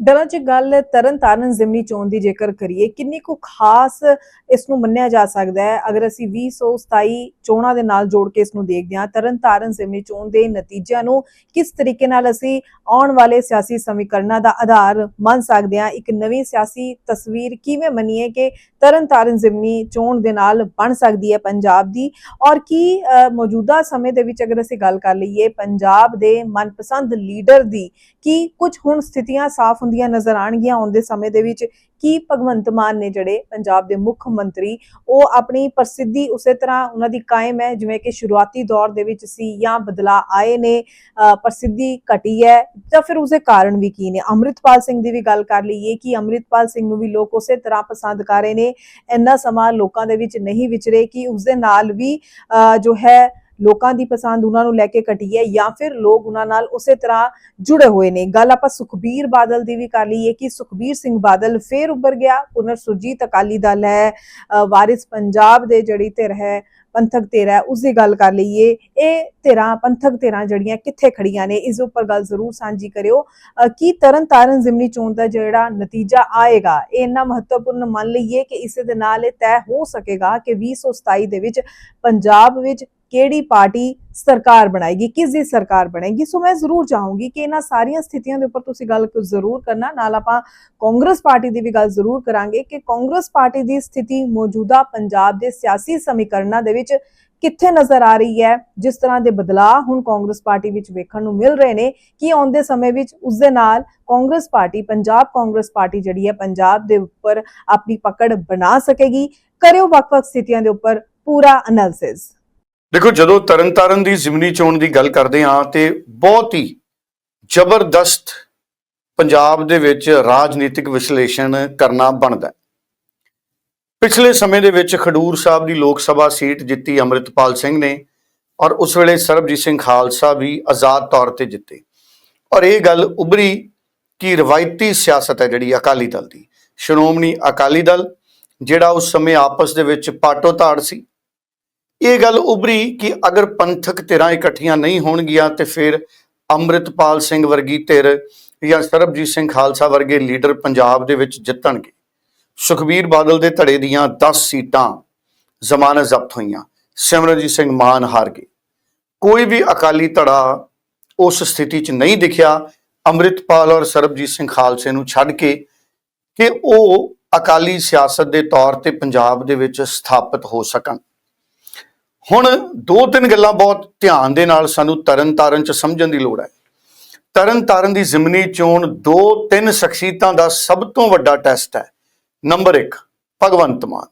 ਢੱਲਾ ਜੀ ਗੱਲ ਤਰਨ ਤਾਰਨ ਜ਼ਿਮਨੀ ਚੋਣ ਦੀ ਜੇਕਰ ਕਰੀਏ ਕਿੰਨੀ ਕੁ ਖਾਸ ਇਸ ਨੂੰ ਮੰਨਿਆ ਜਾ ਸਕਦਾ ਹੈ? ਅਗਰ ਅਸੀਂ 2027 ਚੋਣਾਂ ਦੇ ਨਾਲ ਜੋੜ ਕੇ ਇਸ ਨੂੰ ਦੇਖਦੇ ਹਾਂ ਤਰਨ ਤਾਰਨ ਜ਼ਿਮਨੀ ਚੋਣ ਦੇ ਨਤੀਜਿਆਂ ਨੂੰ ਕਿਸ ਤਰੀਕੇ ਨਾਲ ਅਸੀਂ ਆਉਣ ਵਾਲੇ ਸਿਆਸੀ ਸਮੀਕਰਨਾਂ ਦਾ ਆਧਾਰ ਮੰਨ ਸਕਦੇ ਹਾਂ? ਇੱਕ ਨਵੀਂ ਸਿਆਸੀ ਤਸਵੀਰ ਕਿਵੇਂ ਮੰਨੀਏ ਕਿ ਤਰਨ ਤਾਰਨ ਜ਼ਿਮਨੀ ਚੋਣ ਦੇ ਨਾਲ ਬਣ ਸਕਦੀ ਹੈ ਪੰਜਾਬ ਦੀ? ਔਰ ਕੀ ਅ, ਮੌਜੂਦਾ ਸਮੇਂ ਦੇ ਵਿੱਚ ਅਗਰ ਅਸੀਂ ਗੱਲ ਕਰ ਲਈਏ ਪੰਜਾਬ ਦੇ ਮਨਪਸੰਦ ਲੀਡਰ ਦੀ ਕੀ ਕੁਝ ਹੁਣ ਸਥਿਤੀਆਂ ਸਾਫ਼ ਹੁੰਦੀਆਂ ਨਜ਼ਰ ਆਣਗੀਆਂ ਆਉਂਦੇ ਸਮੇਂ ਦੇ ਵਿੱਚ ਕੀ ਭਗਵੰਤ ਮਾਨ ਨੇ ਜਿਹੜੇ ਪੰਜਾਬ ਦੇ ਮੁੱਖ ਮੰਤਰੀ ਉਹ ਆਪਣੀ ਪ੍ਰਸਿੱਧੀ ਉਸੇ ਤਰ੍ਹਾਂ ਉਹਨਾਂ ਦੀ ਕਾਇਮ ਹੈ ਜਿਵੇਂ ਕਿ ਸ਼ੁਰੂਆਤੀ ਦੌਰ ਦੇ ਵਿੱਚ ਸੀ ਜਾਂ ਬਦਲਾ ਆਏ ਨੇ ਪ੍ਰਸਿੱਧੀ ਘਟੀ ਹੈ ਜਾਂ ਫਿਰ ਉਸਦੇ ਕਾਰਨ ਵੀ ਕੀ ਨੇ? ਅੰਮ੍ਰਿਤਪਾਲ ਸਿੰਘ ਦੀ ਵੀ ਗੱਲ ਕਰ ਲਈਏ ਕਿ ਅੰਮ੍ਰਿਤਪਾਲ ਸਿੰਘ ਨੂੰ ਵੀ ਲੋਕ ਉਸੇ ਤਰ੍ਹਾਂ ਪਸੰਦ ਕਰ ਰਹੇ ਨੇ ਇੰਨਾ ਸਮਾਂ ਲੋਕਾਂ ਦੇ ਵਿੱਚ ਨਹੀਂ ਵਿਚਰੇ ਕਿ ਉਸਦੇ ਨਾਲ ਵੀ ਅ, ਜੋ ਹੈ ਲੋਕਾਂ ਦੀ ਪਸੰਦ ਉਹਨਾਂ ਨੂੰ ਲੈ ਕੇ ਘਟੀ ਹੈ ਜਾਂ ਫਿਰ ਲੋਕ ਉਹਨਾਂ ਨਾਲ ਉਸੇ ਤਰ੍ਹਾਂ ਜੁੜੇ ਹੋਏ ਨੇ। ਗੱਲ ਆਪਾਂ ਸੁਖਬੀਰ ਬਾਦਲ ਦੀ ਵੀ ਕਰ ਲਈਏ ਕਿ ਸੁਖਬੀਰ ਸਿੰਘ ਬਾਦਲ ਫੇਰ ਉੱਭਰ ਗਿਆ। ਪੁਨਰ ਸੁਰਜੀਤ ਅਕਾਲੀ ਦਲ ਹੈ ਵਾਰਿਸ ਪੰਜਾਬ ਦੇ ਜਿਹੜੀ ਧਿਰ ਹੈ, ਪੰਥਕ ਧਿਰ ਉਸ ਦੀ ਗੱਲ ਕਰ ਲਈਏ। ਇਹ ਧਿਰਾਂ, ਪੰਥਕ ਧਿਰਾਂ ਜਿਹੜੀਆਂ ਕਿੱਥੇ ਖੜੀਆਂ ਨੇ, ਇਸ ਉੱਪਰ ਗੱਲ ਜ਼ਰੂਰ ਸਾਂਝੀ ਕਰਿਓ। ਕੀ ਤਰਨ ਤਾਰਨ ਜ਼ਿਮਨੀ ਚੋਣ ਦਾ ਜਿਹੜਾ ਨਤੀਜਾ ਆਏਗਾ, ਇਹ ਇੰਨਾ ਮਹੱਤਵਪੂਰਨ ਮੰਨ ਲਈਏ ਕਿ ਇਸੇ ਦੇ ਨਾਲ ਇਹ ਤੈਅ ਹੋ ਸਕੇਗਾ ਕਿ 2027 ਦੇ ਵਿੱਚ ਪੰਜਾਬ ਵਿੱਚ ਕਿਹੜੀ ਪਾਰਟੀ ਸਰਕਾਰ ਬਣਾਏਗੀ, ਕਿਸ ਦੀ ਸਰਕਾਰ ਬਣੇਗੀ। ਸੋ ਮੈਂ ਜ਼ਰੂਰ ਚਾਹੂੰਗੀ ਕਿ ਇਹਨਾਂ ਸਾਰੀਆਂ ਸਥਿਤੀਆਂ ਦੇ ਉੱਪਰ ਤੁਸੀਂ ਗੱਲ ਕੁ ਜ਼ਰੂਰ ਕਰਨਾ। ਨਾਲ ਆਪਾਂ ਕਾਂਗਰਸ ਪਾਰਟੀ ਦੀ ਵੀ ਗੱਲ ਜ਼ਰੂਰ ਕਰਾਂਗੇ ਕਿ ਕਾਂਗਰਸ ਪਾਰਟੀ ਦੀ ਸਥਿਤੀ ਮੌਜੂਦਾ ਪੰਜਾਬ ਦੇ ਸਿਆਸੀ ਸਮੀਕਰਨਾਂ ਦੇ ਵਿੱਚ ਕਿੱਥੇ ਨਜ਼ਰ ਆ ਰਹੀ ਹੈ, ਜਿਸ ਤਰ੍ਹਾਂ ਦੇ ਬਦਲਾਅ ਹੁਣ ਕਾਂਗਰਸ ਪਾਰਟੀ ਵਿੱਚ ਵੇਖਣ ਨੂੰ ਮਿਲ ਰਹੇ ਨੇ, ਕਿ ਆਉਂਦੇ ਸਮੇਂ ਵਿੱਚ ਉਸ ਦੇ ਨਾਲ ਕਾਂਗਰਸ ਪਾਰਟੀ, ਪੰਜਾਬ ਕਾਂਗਰਸ ਪਾਰਟੀ ਜਿਹੜੀ ਹੈ, ਪੰਜਾਬ ਦੇ ਉੱਪਰ ਆਪਣੀ ਪਕੜ ਬਣਾ ਸਕੇਗੀ। ਕਰਿਓ ਵੱਖ-ਵੱਖ ਸਥਿਤੀਆਂ ਦੇ ਉੱਪਰ ਪੂਰਾ ਐਨਾਲਿਸਿਸ ਦੇਖੋ, ਜਦੋਂ ਤਰਨਤਾਰਨ ਦੀ ਜ਼ਿਮਨੀ ਚੋਣ ਦੀ ਗੱਲ ਕਰਦੇ ਹਾਂ ਤੇ ਬਹੁਤ ਹੀ ਜ਼ਬਰਦਸਤ ਪੰਜਾਬ ਦੇ ਵਿੱਚ ਰਾਜਨੀਤਿਕ ਵਿਸ਼ਲੇਸ਼ਣ ਕਰਨਾ ਬਣਦਾ ਪਿਛਲੇ ਸਮੇਂ ਦੇ ਵਿੱਚ ਖਡੂਰ ਸਾਹਿਬ ਦੀ ਲੋਕ ਸਭਾ ਸੀਟ ਜਿੱਤੀ ਅੰਮ੍ਰਿਤਪਾਲ ਸਿੰਘ ਨੇ ਔਰ ਉਸ ਵੇਲੇ ਸਰਬਜੀਤ ਸਿੰਘ ਖਾਲਸਾ ਵੀ ਆਜ਼ਾਦ ਤੌਰ ਤੇ ਜਿੱਤੇ। ਔਰ ਇਹ ਗੱਲ ਉਭਰੀ ਕਿ ਰਵਾਇਤੀ ਸਿਆਸਤ ਹੈ ਜਿਹੜੀ ਅਕਾਲੀ ਦਲ ਦੀ। ਸ਼੍ਰੋਮਣੀ ਅਕਾਲੀ ਦਲ, ਜਿਹੜਾ ਉਸ ਸਮੇਂ ਆਪਸ ਦੇ ਵਿੱਚ ਪਾਟੋ ਤਾੜ ਸੀ ਇਹ ਗੱਲ ਉਭਰੀ ਕਿ ਅਗਰ ਪੰਥਕ ਧਿਰਾਂ ਇਕੱਠੀਆਂ ਨਹੀਂ ਹੋਣਗੀਆਂ ਤੇ ਫਿਰ ਅੰਮ੍ਰਿਤਪਾਲ ਸਿੰਘ ਵਰਗੀ ਧਿਰ ਜਾਂ ਸਰਬਜੀਤ ਸਿੰਘ ਖਾਲਸਾ ਵਰਗੇ ਲੀਡਰ ਪੰਜਾਬ ਦੇ ਵਿੱਚ ਜਿੱਤਣਗੇ। ਸੁਖਬੀਰ ਬਾਦਲ ਦੇ ਧੜੇ ਦੀਆਂ 10 ਸੀਟਾਂ ਜ਼ਮਾਨਤ ਜ਼ਬਤ ਹੋਈਆਂ। ਸਿਮਰਨਜੀਤ ਸਿੰਘ ਮਾਨ ਹਾਰ ਗਏ। ਕੋਈ ਵੀ ਅਕਾਲੀ ਧੜਾ ਉਸ ਸਥਿਤੀ 'ਚ ਨਹੀਂ ਦਿਖਿਆ। ਅੰਮ੍ਰਿਤਪਾਲ ਔਰ ਸਰਬਜੀਤ ਸਿੰਘ ਖਾਲਸੇ ਨੂੰ ਛੱਡ ਕੇ ਕਿ ਉਹ ਅਕਾਲੀ ਸਿਆਸਤ ਦੇ ਤੌਰ ਤੇ ਪੰਜਾਬ ਦੇ ਵਿੱਚ ਸਥਾਪਿਤ ਹੋ ਸਕਣ। ਹੁਣ ਦੋ ਤਿੰਨ ਗੱਲਾਂ ਬਹੁਤ ਧਿਆਨ ਦੇ ਨਾਲ ਸਾਨੂੰ ਤਰਨ ਤਾਰਨ ਚ ਸਮਝਣ ਦੀ ਲੋੜ ਹੈ। ਤਰਨ ਤਾਰਨ ਦੀ ਜ਼ਿਮਨੀ ਚੋਣ ਦੋ ਤਿੰਨ ਸ਼ਖਸੀਅਤਾਂ ਦਾ ਸਭ ਤੋਂ ਵੱਡਾ ਟੈਸਟ ਹੈ। Number 1 Bhagwant Mann.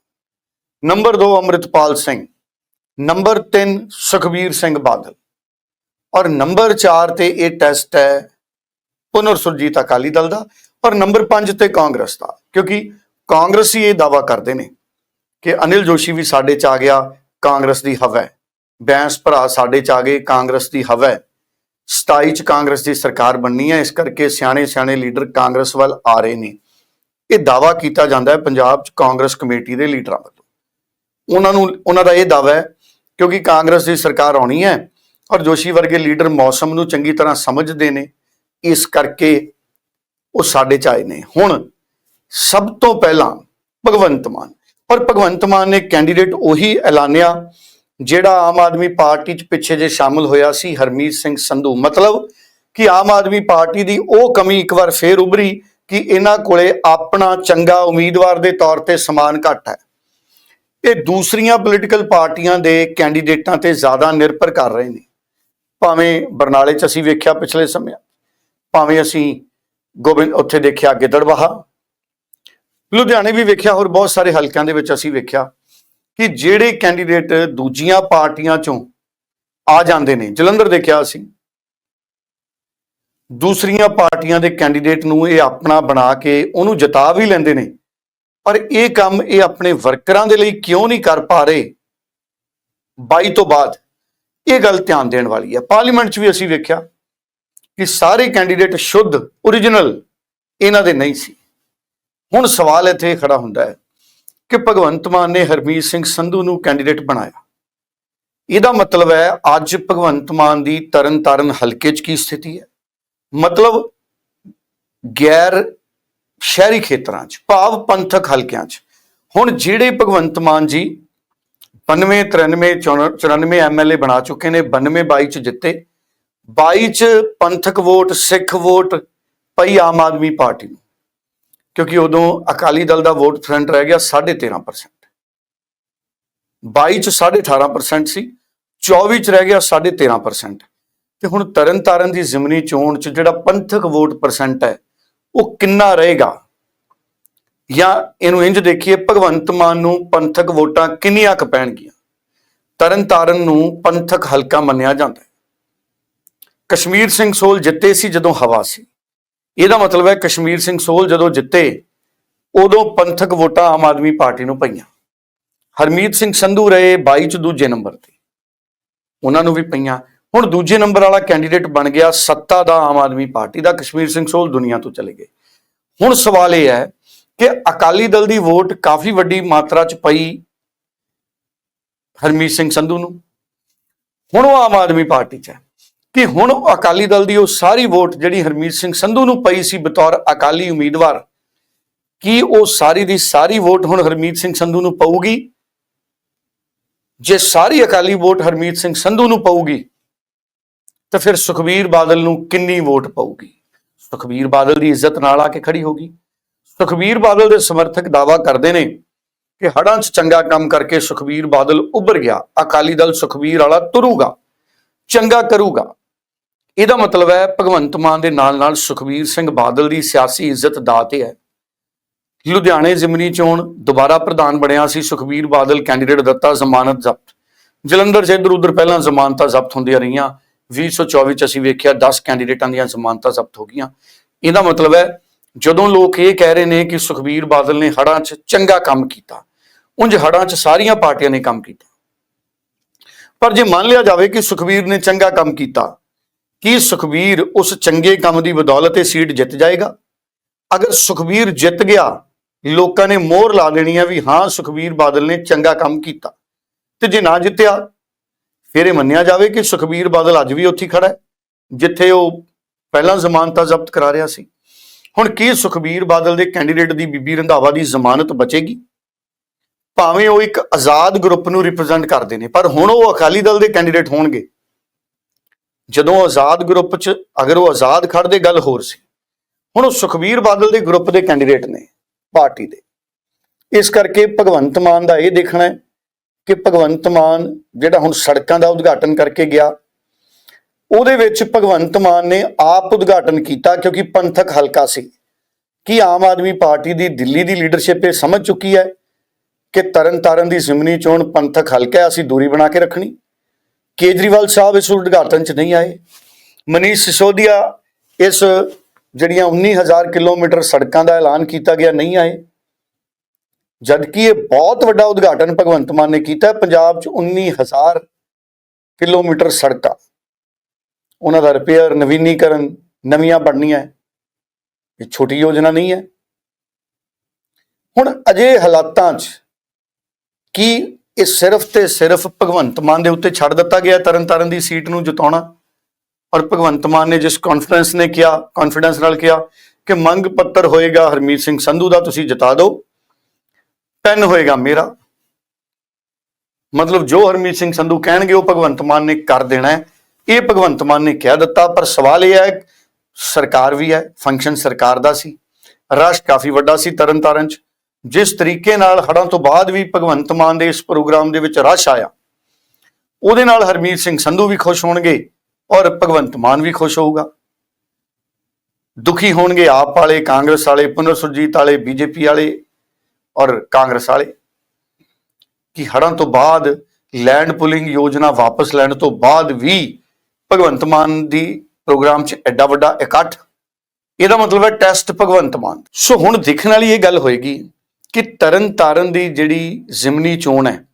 Number 2 Amritpal Singh. Number 3 Sukhbir Singh Badal. ਔਰ ਨੰਬਰ 4 ਤੇ ਇਹ ਟੈਸਟ ਹੈ ਪੁਨਰ ਸੁਰਜੀਤ ਅਕਾਲੀ ਦਲ ਦਾ ਔਰ ਨੰਬਰ 5 ਤੇ ਕਾਂਗਰਸ ਦਾ। ਕਿਉਂਕਿ ਕਾਂਗਰਸੀ ਇਹ ਦਾਵਾ ਕਰਦੇ ਨੇ ਕਿ ਅਨਿਲ ਜੋਸ਼ੀ ਵੀ ਸਾਡੇ ਚ ਆ ਗਿਆ ਕਾਂਗਰਸ ਦੀ ਹਵਾ ਹੈ। ਬੈਂਸ ਭਰਾ ਸਾਡੇ ਚ ਆ ਗਏ, ਕਾਂਗਰਸ ਦੀ ਹਵਾ ਹੈ। 27 ਚ ਕਾਂਗਰਸ ਦੀ ਸਰਕਾਰ ਬਣਨੀ ਹੈ, ਇਸ ਕਰਕੇ ਸਿਆਣੇ ਸਿਆਣੇ ਲੀਡਰ ਕਾਂਗਰਸ ਵੱਲ ਆ ਰਹੇ ਨੇ। ਇਹ ਦਾਵਾ ਕੀਤਾ ਜਾਂਦਾ ਹੈ ਪੰਜਾਬ ਚ ਕਾਂਗਰਸ ਕਮੇਟੀ ਦੇ ਲੀਡਰਾਂ ਵੱਲੋਂ। ਉਹਨਾਂ ਨੂੰ, ਉਹਨਾਂ ਦਾ ਇਹ ਦਾਵਾ ਹੈ, ਕਿਉਂਕਿ ਕਾਂਗਰਸ ਦੀ ਸਰਕਾਰ ਆਉਣੀ ਹੈ ਔਰ ਜੋਸ਼ੀ ਵਰਗੇ ਲੀਡਰ ਮੌਸਮ ਨੂੰ ਚੰਗੀ ਤਰ੍ਹਾਂ ਸਮਝਦੇ ਨੇ, ਇਸ ਕਰਕੇ ਉਹ ਸਾਡੇ ਚ ਆਏ ਨੇ। ਹੁਣ ਸਭ ਤੋਂ ਪਹਿਲਾਂ ਭਗਵੰਤ ਮਾਨ ਪਰ ਭਗਵੰਤ ਮਾਨ ਨੇ ਕੈਂਡੀਡੇਟ ਉਹੀ ਐਲਾਨਿਆ ਜਿਹੜਾ ਆਮ ਆਦਮੀ ਪਾਰਟੀ ਚ ਪਿੱਛੇ ਜੇ ਸ਼ਾਮਲ ਹੋਇਆ ਸੀ, ਹਰਮੀਤ ਸਿੰਘ ਸੰਧੂ। ਮਤਲਬ ਕਿ ਆਮ ਆਦਮੀ ਪਾਰਟੀ ਦੀ ਉਹ ਕਮੀ ਇੱਕ ਵਾਰ ਫੇਰ ਉਭਰੀ ਕਿ ਇਹਨਾਂ ਕੋਲੇ ਆਪਣਾ ਚੰਗਾ ਉਮੀਦਵਾਰ ਦੇ ਤੌਰ ਤੇ ਸਮਾਨ ਘੱਟ ਹੈ। ਇਹ ਦੂਸਰੀਆਂ ਪੋਲੀਟੀਕਲ ਪਾਰਟੀਆਂ ਦੇ ਕੈਂਡੀਡੇਟਾਂ ਤੇ ਜ਼ਿਆਦਾ ਨਿਰਭਰ ਕਰ ਰਹੇ ਨੇ। ਭਾਵੇਂ ਬਰਨਾਲੇ ਚ ਅਸੀਂ ਵੇਖਿਆ ਪਿਛਲੇ ਸਮਿਆਂ, ਭਾਵੇਂ ਅਸੀਂ ਗੋਬਿੰਦ, ਉੱਥੇ ਦੇਖਿਆ ਗਿੱਦੜਬਾਹਾ ਲੁਧਿਆਣੇ ਵੀ ਵੇਖਿਆ, ਹੋਰ ਬਹੁਤ ਸਾਰੇ ਹਲਕਿਆਂ ਦੇ ਵਿੱਚ ਅਸੀਂ ਵੇਖਿਆ ਕਿ ਜਿਹੜੇ ਕੈਂਡੀਡੇਟ ਦੂਜੀਆਂ ਪਾਰਟੀਆਂ ਚੋਂ ਆ ਜਾਂਦੇ ਨੇ, ਜਲੰਧਰ ਦੇਖਿਆ ਅਸੀਂ, ਦੂਸਰੀਆਂ ਪਾਰਟੀਆਂ ਦੇ ਕੈਂਡੀਡੇਟ ਨੂੰ ਇਹ ਆਪਣਾ ਬਣਾ ਕੇ ਉਹਨੂੰ ਜਿਤਾ ਵੀ ਲੈਂਦੇ ਨੇ, ਪਰ ਇਹ ਕੰਮ ਇਹ ਆਪਣੇ ਵਰਕਰਾਂ ਦੇ ਲਈ ਕਿਉਂ ਨਹੀਂ ਕਰ ਪਾ ਰਹੇ? 22 ਤੋਂ ਬਾਅਦ ਇਹ ਗੱਲ ਧਿਆਨ ਦੇਣ ਵਾਲੀ ਹੈ। ਪਾਰਲੀਮੈਂਟ 'ਚ ਵੀ ਅਸੀਂ ਵੇਖਿਆ ਕਿ ਸਾਰੇ ਕੈਂਡੀਡੇਟ ਸ਼ੁੱਧ origignal ਇਹਨਾਂ ਦੇ ਨਹੀਂ ਸੀ। ਹੁਣ ਸਵਾਲ ਇੱਥੇ ਖੜਾ ਹੁੰਦਾ ਹੈ ਕਿ ਭਗਵੰਤ ਮਾਨ ਨੇ ਹਰਮੀਤ ਸਿੰਘ ਸੰਧੂ ਨੂੰ ਕੈਂਡੀਡੇਟ ਬਣਾਇਆ। ਇਹਦਾ ਮਤਲਬ ਹੈ ਅੱਜ ਭਗਵੰਤ ਮਾਨ ਦੀ ਤਰਨਤਾਰਨ ਹਲਕੇ 'ਚ ਕੀ ਸਥਿਤੀ ਹੈ? ਮਤਲਬ ਗੈਰ ਸ਼ਹਿਰੀ ਖੇਤਰਾਂ 'ਚ, ਭਾਵ ਪੰਥਕ ਹਲਕਿਆਂ 'ਚ। ਹੁਣ ਜਿਹੜੇ ਭਗਵੰਤ ਮਾਨ ਜੀ 92 93 94 ਐਮਐਲਏ ਬਣਾ ਚੁੱਕੇ ਨੇ 92 22 'ਚ ਜਿੱਤੇ 22 'ਚ ਪੰਥਕ ਵੋਟ, ਸਿੱਖ ਵੋਟ, ਪਈ ਆਮ ਆਦਮੀ ਪਾਰਟੀ ਨੂੰ। ਕਿਉਂਕਿ ਉਦੋਂ ਅਕਾਲੀ ਦਲ ਦਾ ਵੋਟ ਫਰੰਟ ਰਹਿ ਗਿਆ 13.5% 22 ਚ 18.5% ਸੀ 24 ਚ ਰਹਿ ਗਿਆ 13.5% ਤੇ ਹੁਣ ਤਰਨਤਾਰਨ ਦੀ ਜ਼ਿਮਨੀ ਚੋਣ ਚ ਜਿਹੜਾ ਪੰਥਕ ਵੋਟ ਪਰਸੈਂਟ ਹੈ, ਉਹ ਕਿੰਨਾ ਰਹੇਗਾ? ਜਾਂ ਇਹਨੂੰ ਇੰਜ ਦੇਖੀਏ, ਭਗਵੰਤ ਮਾਨ ਨੂੰ ਪੰਥਕ ਵੋਟਾਂ ਕਿੰਨੀਆਂ ਕੁ ਪੈਣਗੀਆਂ? ਤਰਨਤਾਰਨ ਨੂੰ ਪੰਥਕ ਹਲਕਾ ਮੰਨਿਆ ਜਾਂਦਾ ਹੈ। ਕਸ਼ਮੀਰ ਸਿੰਘ ਸੋਲ ਜਿੱਤੇ ਸੀ ਜਦੋਂ ਹਵਾ ਸੀ। ਇਹਦਾ ਮਤਲਬ ਹੈ ਕਸ਼ਮੀਰ ਸਿੰਘ ਸੋਲ ਜਦੋਂ ਜਿੱਤੇ, ਉਦੋਂ ਪੰਥਕ ਵੋਟਾਂ ਆਮ ਆਦਮੀ ਪਾਰਟੀ ਨੂੰ ਪਈਆਂ। ਹਰਮੀਤ ਸਿੰਘ ਸੰਧੂ ਰਹੇ 22 ਚ ਦੂਜੇ ਨੰਬਰ ਤੇ। ਉਹਨਾਂ ਨੂੰ ਵੀ ਪਈਆਂ। ਹੁਣ ਦੂਜੇ ਨੰਬਰ ਵਾਲਾ ਕੈਂਡੀਡੇਟ ਬਣ ਗਿਆ ਸੱਤਾ ਦਾ ਆਮ ਆਦਮੀ ਪਾਰਟੀ ਦਾ, ਕਸ਼ਮੀਰ ਸਿੰਘ ਸੋਲ ਦੁਨੀਆ ਤੋਂ ਚਲੇ ਗਏ। ਹੁਣ ਸਵਾਲ ਇਹ ਹੈ ਕਿ ਅਕਾਲੀ ਦਲ ਦੀ ਵੋਟ ਕਾਫੀ ਵੱਡੀ ਮਾਤਰਾ ਚ ਪਈ ਹਰਮੀਤ ਸਿੰਘ ਸੰਧੂ ਨੂੰ। ਹੁਣ ਉਹ ਆਮ ਆਦਮੀ ਪਾਰਟੀ ਚ ਹੈ। ਕਿ ਹੁਣ ਅਕਾਲੀ ਦਲ ਦੀ ਉਹ ਸਾਰੀ ਵੋਟ ਜਿਹੜੀ ਹਰਮੀਤ ਸਿੰਘ ਸੰਧੂ ਨੂੰ ਪਈ ਸੀ ਬਤੌਰ ਅਕਾਲੀ ਉਮੀਦਵਾਰ, ਕੀ ਉਹ ਸਾਰੀ ਦੀ ਸਾਰੀ ਵੋਟ ਹੁਣ ਹਰਮੀਤ ਸਿੰਘ ਸੰਧੂ ਨੂੰ ਪਊਗੀ? ਜੇ ਸਾਰੀ ਅਕਾਲੀ ਵੋਟ ਹਰਮੀਤ ਸਿੰਘ ਸੰਧੂ ਨੂੰ ਪਊਗੀ, ਤਾਂ ਫਿਰ ਸੁਖਬੀਰ ਬਾਦਲ ਨੂੰ ਕਿੰਨੀ ਵੋਟ ਪਊਗੀ? ਸੁਖਬੀਰ ਬਾਦਲ ਦੀ ਇੱਜ਼ਤ ਨਾਲ ਆ ਕੇ ਖੜੀ ਹੋਗੀ ਸੁਖਬੀਰ ਬਾਦਲ ਦੇ ਸਮਰਥਕ ਦਾਵਾ ਕਰਦੇ ਨੇ ਕਿ ਹੜਾਂ 'ਚ ਚੰਗਾ ਕੰਮ ਕਰਕੇ ਸੁਖਬੀਰ ਬਾਦਲ ਉੱਭਰ ਗਿਆ, ਅਕਾਲੀ ਦਲ ਸੁਖਬੀਰ ਵਾਲਾ ਤੁਰੂਗਾ, ਚੰਗਾ ਕਰੂਗਾ। ਇਹਦਾ ਮਤਲਬ ਹੈ ਭਗਵੰਤ ਮਾਨ ਦੇ ਨਾਲ ਨਾਲ ਸੁਖਬੀਰ ਸਿੰਘ ਬਾਦਲ ਦੀ ਸਿਆਸੀ ਇੱਜ਼ਤ ਦਾਅ ਤੇ ਹੈ। ਲੁਧਿਆਣੇ ਜ਼ਿਮਨੀ ਚੋਣ ਦੁਬਾਰਾ ਪ੍ਰਧਾਨ ਬਣਿਆ ਸੀ ਸੁਖਬੀਰ ਬਾਦਲ, ਕੈਂਡੀਡੇਟ ਦਿੱਤਾ ਜ਼ਮਾਨਤ ਜ਼ਬਤ। ਜਲੰਧਰ 'ਚ ਇੱਧਰ ਉੱਧਰ ਪਹਿਲਾਂ ਜ਼ਮਾਨਤਾਂ ਜ਼ਬਤ ਹੁੰਦੀਆਂ ਰਹੀਆਂ। 2024 ਚ ਅਸੀਂ ਵੇਖਿਆ 10 ਕੈਂਡੀਡੇਟਾਂ ਦੀਆਂ ਜ਼ਮਾਨਤਾਂ ਜ਼ਬਤ ਹੋ ਗਈਆਂ। ਇਹਦਾ ਮਤਲਬ ਹੈ ਜਦੋਂ ਲੋਕ ਇਹ ਕਹਿ ਰਹੇ ਨੇ ਕਿ ਸੁਖਬੀਰ ਬਾਦਲ ਨੇ ਹੜਾਂ 'ਚ ਚੰਗਾ ਕੰਮ ਕੀਤਾ, ਉਂਝ ਹੜਾਂ 'ਚ ਸਾਰੀਆਂ ਪਾਰਟੀਆਂ ਨੇ ਕੰਮ ਕੀਤਾ। ਪਰ ਜੇ ਮੰਨ ਲਿਆ ਜਾਵੇ ਕਿ ਸੁਖਬੀਰ ਨੇ ਚੰਗਾ ਕੰਮ ਕੀਤਾ ਕੀ ਸੁਖਬੀਰ ਉਸ ਚੰਗੇ ਕੰਮ ਦੀ ਬਦੌਲਤ ਇਹ ਸੀਟ ਜਿੱਤ ਜਾਏਗਾ? ਅਗਰ ਸੁਖਬੀਰ ਜਿੱਤ ਗਿਆ, ਲੋਕਾਂ ਨੇ ਮੋਹਰ ਲਾ ਦੇਣੀ ਆ ਵੀ ਹਾਂ, ਸੁਖਬੀਰ ਬਾਦਲ ਨੇ ਚੰਗਾ ਕੰਮ ਕੀਤਾ ਤੇ ਜੇ ਨਾ ਜਿੱਤਿਆ, ਫਿਰ ਇਹ ਮੰਨਿਆ ਜਾਵੇ ਕਿ ਸੁਖਬੀਰ ਬਾਦਲ ਅੱਜ ਵੀ ਉੱਥੇ ਹੀ ਖੜਾ ਹੈ, ਜਿੱਥੇ ਉਹ ਪਹਿਲਾਂ ਜ਼ਮਾਨਤਾਂ ਜ਼ਬਤ ਕਰਾ ਰਿਹਾ ਸੀ। ਹੁਣ ਕੀ ਸੁਖਬੀਰ ਬਾਦਲ ਦੇ ਕੈਂਡੀਡੇਟ ਦੀ ਬੀਬੀ ਰੰਧਾਵਾ ਦੀ ਜ਼ਮਾਨਤ ਬਚੇਗੀ? ਭਾਵੇਂ ਉਹ ਇੱਕ ਆਜ਼ਾਦ ਗਰੁੱਪ ਨੂੰ ਰਿਪਰੈਜ਼ੈਂਟ ਕਰਦੇ ਨੇ, ਪਰ ਹੁਣ ਉਹ ਅਕਾਲੀ ਦਲ ਦੇ ਕੈਂਡੀਡੇਟ ਹੋਣਗੇ। ਜਦੋਂ ਆਜ਼ਾਦ ਗਰੁੱਪ 'ਚ, ਅਗਰ ਉਹ ਆਜ਼ਾਦ ਖੜਦੇ ਗੱਲ ਹੋਰ ਸੀ, ਹੁਣ ਉਹ ਸੁਖਬੀਰ ਬਾਦਲ ਦੇ ਗਰੁੱਪ ਦੇ ਕੈਂਡੀਡੇਟ ਨੇ, ਪਾਰਟੀ ਦੇ। ਇਸ ਕਰਕੇ ਭਗਵੰਤ ਮਾਨ ਦਾ ਇਹ ਦੇਖਣਾ ਹੈ ਕਿ ਭਗਵੰਤ ਮਾਨ ਜਿਹੜਾ ਹੁਣ ਸੜਕਾਂ ਦਾ ਉਦਘਾਟਨ ਕਰਕੇ ਗਿਆ, ਉਹਦੇ ਵਿੱਚ ਭਗਵੰਤ ਮਾਨ ਨੇ ਆਪ ਉਦਘਾਟਨ ਕੀਤਾ ਕਿਉਂਕਿ ਪੰਥਕ ਹਲਕਾ ਸੀ। ਕੀ ਆਮ ਆਦਮੀ ਪਾਰਟੀ ਦੀ ਦਿੱਲੀ ਦੀ ਲੀਡਰਸ਼ਿਪ ਇਹ ਸਮਝ ਚੁੱਕੀ ਹੈ ਕਿ ਤਰਨਤਾਰਨ ਦੀ ਜ਼ਿਮਨੀ ਚੋਣ ਪੰਥਕ ਹਲਕਾ ਅਸੀਂ ਦੂਰੀ ਬਣਾ ਕੇ ਰੱਖਣੀ। ਕੇਜਰੀਵਾਲ ਸਾਹਿਬ ਇਸ ਉਦਘਾਟਨ 'ਚ ਨਹੀਂ ਆਏ। ਮਨੀਸ਼ ਸਿਸੋਦੀਆ ਇਸ ਜਿਹੜੀਆਂ 19000 ਕਿਲੋਮੀਟਰ ਸੜਕਾਂ ਦਾ ਐਲਾਨ ਕੀਤਾ ਗਿਆ ਨਹੀਂ ਆਏ। ਜਦਕਿ ਇਹ ਬਹੁਤ ਵੱਡਾ ਉਦਘਾਟਨ ਭਗਵੰਤ ਮਾਨ ਨੇ ਕੀਤਾ, ਪੰਜਾਬ 'ਚ 19000 ਕਿਲੋਮੀਟਰ ਸੜਕਾਂ। ਉਹਨਾਂ ਦਾ ਰਿਪੇਅਰ ਨਵੀਨੀਕਰਨ ਨਵੀਆਂ ਬਣਨੀਆਂ ਇਹ ਛੋਟੀ ਯੋਜਨਾ ਨਹੀਂ ਹੈ ਹੁਣ ਅਜੇ ਹਾਲਾਤਾਂ 'ਚ ਕੀ ਇਹ ਸਿਰਫ ਤੇ ਸਿਰਫ ਭਗਵੰਤ ਮਾਨ ਦੇ ਉੱਤੇ ਛੱਡ ਦਿੱਤਾ ਗਿਆ ਤਰਨਤਾਰਨ ਦੀ ਸੀਟ ਨੂੰ ਜਿਤਾਉਣਾ। ਔਰ ਭਗਵੰਤ ਮਾਨ ਨੇ ਜਿਸ ਕਾਨਫੀਡੈਂਸ ਨੇ ਕਿਹਾ ਕਾਨਫੀਡੈਂਸ ਨਾਲ ਕਿਹਾ ਕਿ ਮੰਗ ਪੱਤਰ ਹੋਏਗਾ ਹਰਮੀਤ ਸਿੰਘ ਸੰਧੂ ਦਾ, ਤੁਸੀਂ ਜਿਤਾ ਦਿਓ। ਪੈਨ ਹੋਏਗਾ ਮੇਰਾ। ਮਤਲਬ ਜੋ ਹਰਮੀਤ ਸਿੰਘ ਸੰਧੂ ਕਹਿਣਗੇ, ਉਹ ਭਗਵੰਤ ਮਾਨ ਨੇ ਕਰ ਦੇਣਾ ਹੈ। ਇਹ ਭਗਵੰਤ ਮਾਨ ਨੇ ਕਹਿ ਦਿੱਤਾ, ਪਰ ਸਵਾਲ ਇਹ ਹੈ, ਸਰਕਾਰ ਵੀ ਹੈ ਫੰਕਸ਼ਨ ਸਰਕਾਰ ਦਾ ਸੀ। ਰਸ਼ ਕਾਫੀ ਵੱਡਾ ਸੀ ਤਰਨਤਾਰਨ ਚ। ਜਿਸ ਤਰੀਕੇ ਨਾਲ ਹੜਾਂ ਤੋਂ ਬਾਅਦ ਵੀ ਭਗਵੰਤ ਮਾਨ ਦੇ ਇਸ ਪ੍ਰੋਗਰਾਮ ਦੇ ਵਿੱਚ ਰਸ਼ ਆਇਆ, ਉਹਦੇ ਨਾਲ ਹਰਮੀਤ ਸਿੰਘ ਸੰਧੂ ਵੀ ਖੁਸ਼ ਹੋਣਗੇ ਔਰ ਭਗਵੰਤ ਮਾਨ ਵੀ ਖੁਸ਼ ਹੋਊਗਾ। ਦੁਖੀ ਹੋਣਗੇ ਆਪ ਵਾਲੇ, ਕਾਂਗਰਸ ਵਾਲੇ ਪੁਨਰ ਸੁਰਜੀਤ ਵਾਲੇ, ਬੀਜੇਪੀ ਵਾਲੇ ਔਰ ਕਾਂਗਰਸ ਵਾਲੇ ਕਿ ਹੜਾਂ ਤੋਂ ਬਾਅਦ ਲੈਂਡ ਪੁਲਿੰਗ ਯੋਜਨਾ ਵਾਪਸ ਲੈਣ ਤੋਂ ਬਾਅਦ ਵੀ ਭਗਵੰਤ ਮਾਨ ਦੀ ਪ੍ਰੋਗਰਾਮ 'ਚ ਐਡਾ ਵੱਡਾ ਇਕੱਠ। ਇਹਦਾ ਮਤਲਬ ਹੈ ਟੈਸਟ ਭਗਵੰਤ ਮਾਨ। ਸੋ ਹੁਣ ਦੇਖਣ ਵਾਲੀ ਇਹ ਗੱਲ ਹੋਏਗੀ ਕਿ ਤਰਨ ਤਾਰਨ ਦੀ ਜਿਹੜੀ ਜ਼ਿਮਨੀ ਚੋਣ ਹੈ,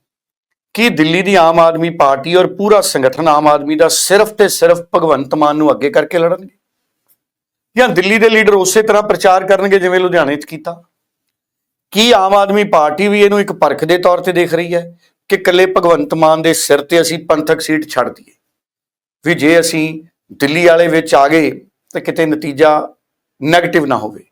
ਕਿ ਦਿੱਲੀ ਦੀ ਆਮ ਆਦਮੀ ਪਾਰਟੀ ਔਰ ਪੂਰਾ ਸੰਗਠਨ ਆਮ ਆਦਮੀ ਦਾ ਸਿਰਫ ਤੇ ਸਿਰਫ ਭਗਵੰਤ ਮਾਨ ਨੂੰ ਅੱਗੇ ਕਰਕੇ ਲੜਨਗੇ? ਜਾਂ ਦਿੱਲੀ ਦੇ ਲੀਡਰ ਉਸੇ ਤਰ੍ਹਾਂ ਪ੍ਰਚਾਰ ਕਰਨਗੇ ਜਿਵੇਂ ਲੁਧਿਆਣੇ 'ਚ ਕੀਤਾ? ਕੀ ਆਮ ਆਦਮੀ ਪਾਰਟੀ ਵੀ ਇਹਨੂੰ ਇੱਕ ਪਰਖ ਦੇ ਤੌਰ ਤੇ ਦੇਖ ਰਹੀ ਹੈ ਕਿ ਇਕੱਲੇ ਭਗਵੰਤ ਮਾਨ ਦੇ ਸਿਰ ਤੇ ਅਸੀਂ ਪੰਥਕ ਸੀਟ ਛੱਡ ਦਈਏ? ਵੀ ਜੇ ਅਸੀਂ ਦਿੱਲੀ ਵਾਲੇ ਵਿੱਚ ਆ ਗਏ ਤਾਂ ਕਿਤੇ ਨਤੀਜਾ 네ਗੇਟਿਵ ਨਾ ਹੋਵੇ।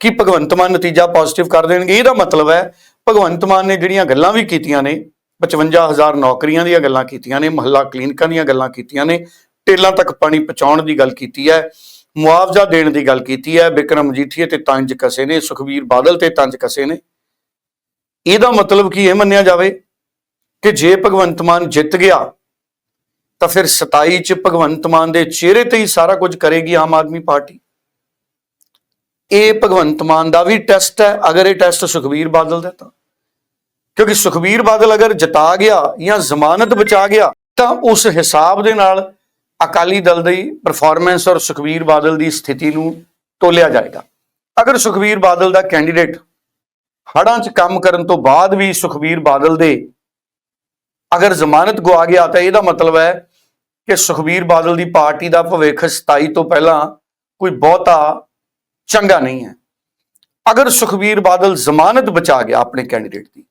ਕਿ ਭਗਵੰਤ ਮਾਨ ਨਤੀਜਾ ਪੋਜ਼ਿਟਿਵ ਕਰ ਦੇਣਗੇ? ਇਹਦਾ ਮਤਲਬ ਹੈ, ਭਗਵੰਤ ਮਾਨ ਨੇ ਜਿਹੜੀਆਂ ਗੱਲਾਂ ਵੀ ਕੀਤੀਆਂ ਨੇ 55000 ਨੌਕਰੀਆਂ ਦੀਆਂ ਗੱਲਾਂ ਕੀਤੀਆਂ ਨੇ, ਮਹੱਲਾ ਕਲੀਨਿਕਾਂ ਦੀਆਂ ਗੱਲਾਂ ਕੀਤੀਆਂ ਨੇ, ਟੇਲਾਂ ਤੱਕ ਪਾਣੀ ਪਹੁੰਚਾਉਣ ਦੀ ਗੱਲ ਕੀਤੀ ਹੈ, ਮੁਆਵਜ਼ਾ ਦੇਣ ਦੀ ਗੱਲ ਕੀਤੀ ਹੈ ਬਿਕਰਮ ਮਜੀਠੀਏ ਤੇ ਤੰਜ ਕਸੇ ਨੇ, ਸੁਖਬੀਰ ਬਾਦਲ ਤੇ ਤੰਜ ਕਸੇ ਨੇ। ਇਹਦਾ ਮਤਲਬ ਕੀ ਇਹ ਮੰਨਿਆ ਜਾਵੇ ਕਿ ਜੇ ਭਗਵੰਤ ਮਾਨ ਜਿੱਤ ਗਿਆ, ਤਾਂ ਫਿਰ 27 ਚ ਭਗਵੰਤ ਮਾਨ ਦੇ ਚਿਹਰੇ ਤੇ ਹੀ ਸਾਰਾ ਕੁਝ ਕਰੇਗੀ ਆਮ ਆਦਮੀ ਪਾਰਟੀ। ਇਹ ਭਗਵੰਤ ਮਾਨ ਦਾ ਵੀ ਟੈਸਟ ਹੈ। ਅਗਰ ਇਹ ਟੈਸਟ ਸੁਖਬੀਰ ਬਾਦਲ ਦਾ ਤਾਂ। ਕਿਉਂਕਿ ਸੁਖਬੀਰ ਬਾਦਲ ਅਗਰ ਜਿਤਾ ਗਿਆ ਜਾਂ ਜ਼ਮਾਨਤ ਬਚਾ ਗਿਆ, ਤਾਂ ਉਸ ਹਿਸਾਬ ਦੇ ਨਾਲ ਅਕਾਲੀ ਦਲ ਦੀ ਪਰਫਾਰਮੈਂਸ ਔਰ ਸੁਖਬੀਰ ਬਾਦਲ ਦੀ ਸਥਿਤੀ ਨੂੰ ਤੋਲਿਆ ਜਾਏਗਾ। ਅਗਰ ਸੁਖਬੀਰ ਬਾਦਲ ਦਾ ਕੈਂਡੀਡੇਟ ਹੜਾਂ 'ਚ ਕੰਮ ਕਰਨ ਤੋਂ ਬਾਅਦ ਵੀ ਸੁਖਬੀਰ ਬਾਦਲ ਦੇ ਅਗਰ ਜ਼ਮਾਨਤ ਗਵਾ ਗਿਆ, ਤਾਂ ਇਹਦਾ ਮਤਲਬ ਹੈ ਕਿ ਸੁਖਬੀਰ ਬਾਦਲ ਦੀ ਪਾਰਟੀ ਦਾ ਭਵਿੱਖ 27 ਤੋਂ ਪਹਿਲਾਂ ਕੋਈ ਬਹੁਤਾ ਚੰਗਾ ਨਹੀਂ ਹੈ। ਅਗਰ ਸੁਖਬੀਰ ਬਾਦਲ ਜ਼ਮਾਨਤ ਬਚਾ ਗਿਆ ਆਪਣੇ ਕੈਂਡੀਡੇਟ ਦੀ,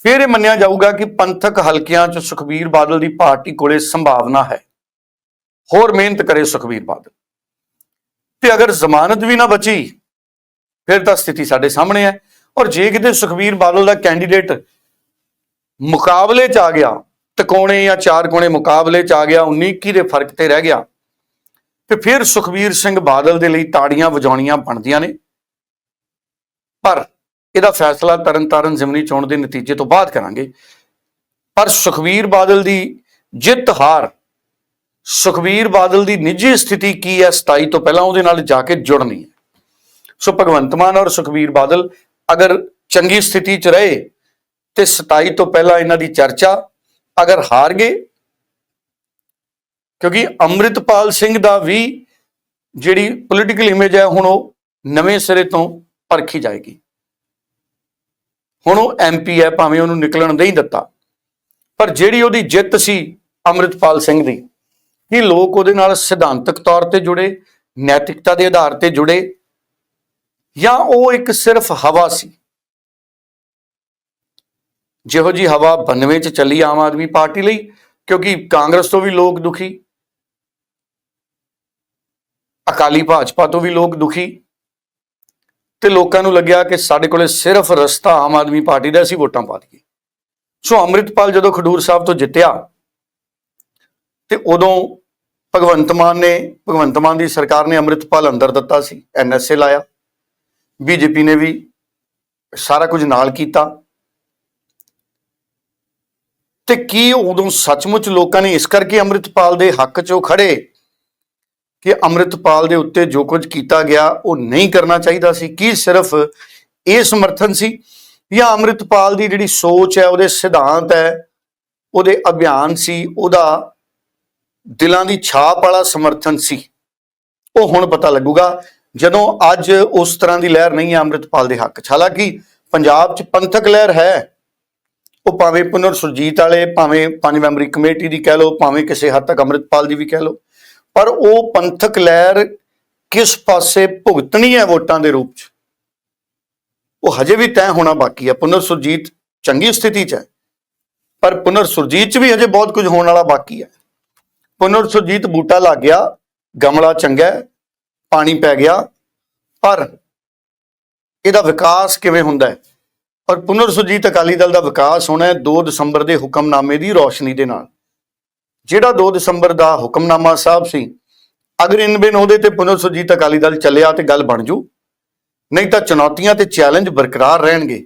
ਫਿਰ ਇਹ ਮੰਨਿਆ ਜਾਊਗਾ ਕਿ ਪੰਥਕ ਹਲਕਿਆਂ 'ਚ ਸੁਖਬੀਰ ਬਾਦਲ ਦੀ ਪਾਰਟੀ ਕੋਲੇ ਸੰਭਾਵਨਾ ਹੈ। ਹੋਰ ਮਿਹਨਤ ਕਰੇ ਸੁਖਬੀਰ ਬਾਦਲ। ਤੇ ਅਗਰ ਜ਼ਮਾਨਤ ਵੀ ਨਾ ਬਚੀ, ਫਿਰ ਤਾਂ ਸਥਿਤੀ ਸਾਡੇ ਸਾਹਮਣੇ ਹੈ। ਔਰ ਜੇ ਕਿਤੇ ਸੁਖਬੀਰ ਬਾਦਲ ਦਾ ਕੈਂਡੀਡੇਟ ਮੁਕਾਬਲੇ 'ਚ ਆ ਗਿਆ, ਤਕੋਣੇ ਜਾਂ ਚਾਰ ਕੋਣੇ ਮੁਕਾਬਲੇ 'ਚ ਆ ਗਿਆ 19 21 ਦੇ ਫ਼ਰਕ ਤੇ ਰਹਿ ਗਿਆ ਤੇ ਫਿਰ ਸੁਖਬੀਰ ਸਿੰਘ ਬਾਦਲ ਦੇ ਲਈ ਤਾੜੀਆਂ ਵਜਾਉਣੀਆਂ ਬਣਦੀਆਂ ਨੇ। ਪਰ ਇਹਦਾ ਫੈਸਲਾ ਤਰਨਤਾਰਨ ਜ਼ਿਮਨੀ ਚੋਣ ਦੇ ਨਤੀਜੇ ਤੋਂ ਬਾਅਦ ਕਰਾਂਗੇ। ਪਰ ਸੁਖਬੀਰ ਬਾਦਲ ਦੀ ਜਿੱਤ ਹਾਰ, ਸੁਖਬੀਰ ਬਾਦਲ ਦੀ ਨਿੱਜੀ ਸਥਿਤੀ ਕੀ ਹੈ 27 ਤੋਂ ਪਹਿਲਾਂ ਉਹਦੇ ਨਾਲ ਜਾ ਕੇ ਜੁੜਨੀ ਹੈ। ਸੋ ਭਗਵੰਤ ਮਾਨ ਔਰ ਸੁਖਬੀਰ ਬਾਦਲ ਅਗਰ ਚੰਗੀ ਸਥਿਤੀ 'ਚ ਰਹੇ ਤੇ 27 ਤੋਂ ਪਹਿਲਾਂ ਇਹਨਾਂ ਦੀ ਚਰਚਾ ਅਗਰ ਹਾਰ ਗਏ ਕਿਉਂਕਿ ਅੰਮ੍ਰਿਤਪਾਲ ਸਿੰਘ ਦਾ ਵੀ ਜਿਹੜੀ ਪੋਲੀਟੀਕਲ ਇਮੇਜ ਹੈ ਹੁਣ ਉਹ ਨਵੇਂ ਸਿਰੇ ਤੋਂ ਪਰਖੀ ਜਾਏਗੀ। ਹੁਣ ਉਹ ਐਮਪੀ ਹੈ, ਭਾਵੇਂ ਉਹਨੂੰ ਨਿਕਲਣ ਨਹੀਂ ਦਿੱਤਾ। ਪਰ ਜਿਹੜੀ ਉਹਦੀ ਜਿੱਤ ਸੀ ਅੰਮ੍ਰਿਤਪਾਲ ਸਿੰਘ ਦੀ, ਕਿ ਲੋਕ ਉਹਦੇ ਨਾਲ ਸਿਧਾਂਤਕ ਤੌਰ ਤੇ ਜੁੜੇ, ਨੈਤਿਕਤਾ ਦੇ ਆਧਾਰ ਤੇ ਜੁੜੇ, ਜਾਂ ਉਹ ਇੱਕ ਸਿਰਫ ਹਵਾ ਸੀ? ਜਿਹੋ ਜੀ ਹਵਾ 92 ਚ ਚੱਲੀ ਆਮ ਆਦਮੀ ਪਾਰਟੀ ਲਈ, ਕਿਉਂਕਿ ਕਾਂਗਰਸ ਤੋਂ ਵੀ ਲੋਕ ਦੁਖੀ ਅਕਾਲੀ ਭਾਜਪਾ ਤੋਂ ਵੀ ਲੋਕ ਦੁਖੀ ਤੇ ਲੋਕਾਂ ਨੂੰ ਲੱਗਿਆ ਕਿ ਸਾਡੇ ਕੋਲੇ ਸਿਰਫ ਰਸਤਾ ਆਮ ਆਦਮੀ ਪਾਰਟੀ ਦਾ ਅਸੀਂ ਵੋਟਾਂ ਪਾ ਦਈਏ ਸੋ ਅੰਮ੍ਰਿਤਪਾਲ ਜਦੋਂ ਖਡੂਰ ਸਾਹਿਬ ਤੋਂ ਜਿੱਤਿਆ ਤੇ ਉਦੋਂ ਭਗਵੰਤ ਮਾਨ ਨੇ, ਭਗਵੰਤ ਮਾਨ ਦੀ ਸਰਕਾਰ ਨੇ ਅੰਮ੍ਰਿਤਪਾਲ ਅੰਦਰ ਦਿੱਤਾ ਸੀ ਐਨਐਸਏ ਲਾਇਆ। ਬੀਜੇਪੀ ਨੇ ਵੀ ਸਾਰਾ ਕੁਝ ਨਾਲ ਕੀਤਾ। ਤੇ ਕੀ ਉਦੋਂ ਸੱਚਮੁੱਚ ਲੋਕਾਂ ਨੇ ਇਸ ਕਰਕੇ ਅੰਮ੍ਰਿਤਪਾਲ ਦੇ ਹੱਕ 'ਚ ਉਹ ਖੜੇ ਕਿ ਅੰਮ੍ਰਿਤਪਾਲ ਦੇ ਉੱਤੇ ਜੋ ਕੁਝ ਕੀਤਾ ਗਿਆ, ਉਹ ਨਹੀਂ ਕਰਨਾ ਚਾਹੀਦਾ ਸੀ। ਕੀ ਸਿਰਫ ਇਹ ਸਮਰਥਨ ਸੀ ਜਾਂ ਅੰਮ੍ਰਿਤਪਾਲ ਦੀ ਜਿਹੜੀ ਸੋਚ ਹੈ, ਉਹਦੇ ਸਿਧਾਂਤ ਹੈ, ਉਹਦੇ ਅਭਿਆਨ ਸੀ, ਉਹਦਾ ਦਿਲਾਂ ਦੀ ਛਾਪ ਵਾਲਾ ਸਮਰਥਨ ਸੀ? ਉਹ ਹੁਣ ਪਤਾ ਲੱਗੂਗਾ, ਜਦੋਂ ਅੱਜ ਉਸ ਤਰ੍ਹਾਂ ਦੀ ਲਹਿਰ ਨਹੀਂ ਹੈ ਅੰਮ੍ਰਿਤਪਾਲ ਦੇ ਹੱਕ 'ਚ। ਹਾਲਾਂਕਿ ਪੰਜਾਬ 'ਚ ਪੰਥਕ ਲਹਿਰ ਹੈ। ਉਹ ਭਾਵੇਂ ਪੁਨਰ ਸੁਰਜੀਤ ਵਾਲੇ, ਭਾਵੇਂ ਪੰਜ ਮੈਂਬਰੀ ਕਮੇਟੀ ਦੀ ਕਹਿ ਲਓ, ਭਾਵੇਂ ਕਿਸੇ ਹੱਦ ਤੱਕ ਅੰਮ੍ਰਿਤਪਾਲ ਦੀ ਵੀ ਕਹਿ ਲਓ। ਪਰ ਉਹ ਪੰਥਕ ਲਹਿਰ ਕਿਸ ਪਾਸੇ ਭੁਗਤਣੀ ਹੈ ਵੋਟਾਂ ਦੇ ਰੂਪ 'ਚ? ਉਹ ਹਜੇ ਵੀ ਤੈਅ ਹੋਣਾ ਬਾਕੀ ਹੈ। ਪੁਨਰ ਸੁਰਜੀਤ ਚੰਗੀ ਸਥਿਤੀ 'ਚ ਹੈ। ਪਰ ਪੁਨਰ ਸੁਰਜੀਤ 'ਚ ਵੀ ਹਜੇ ਬਹੁਤ ਕੁਝ ਹੋਣ ਵਾਲਾ ਬਾਕੀ ਹੈ। ਪੁਨਰ ਸੁਰਜੀਤ ਬੂਟਾ ਲੱਗ ਗਿਆ, ਗਮਲਾ ਚੰਗਾ ਪਾਣੀ ਪੈ ਗਿਆ, ਪਰ ਇਹਦਾ ਵਿਕਾਸ ਕਿਵੇਂ ਹੁੰਦਾ ਹੈ? ਔਰ ਪੁਨਰ ਸੁਰਜੀਤ ਅਕਾਲੀ ਦਲ ਦਾ ਵਿਕਾਸ ਹੋਣਾ ਹੈ 2 ਦਸੰਬਰ ਦੇ ਹੁਕਮਨਾਮੇ ਦੀ ਰੋਸ਼ਨੀ ਦੇ ਨਾਲ। ਜਿਹੜਾ 2 ਦਸੰਬਰ ਦਾ ਹੁਕਮਨਾਮਾ ਸਾਹਿਬ ਸੀ, ਅਗਰ ਇਨ ਬਿਨ ਉਹਦੇ ਤੇ ਪੁਨਰ ਸੁਰਜੀਤ ਅਕਾਲੀ ਦਲ ਚੱਲਿਆ ਤੇ ਗੱਲ ਬਣ ਜੂ, ਨਹੀਂ ਤਾਂ ਚੁਣੌਤੀਆਂ ਤੇ ਚੈਲੰਜ ਬਰਕਰਾਰ ਰਹਿਣਗੇ,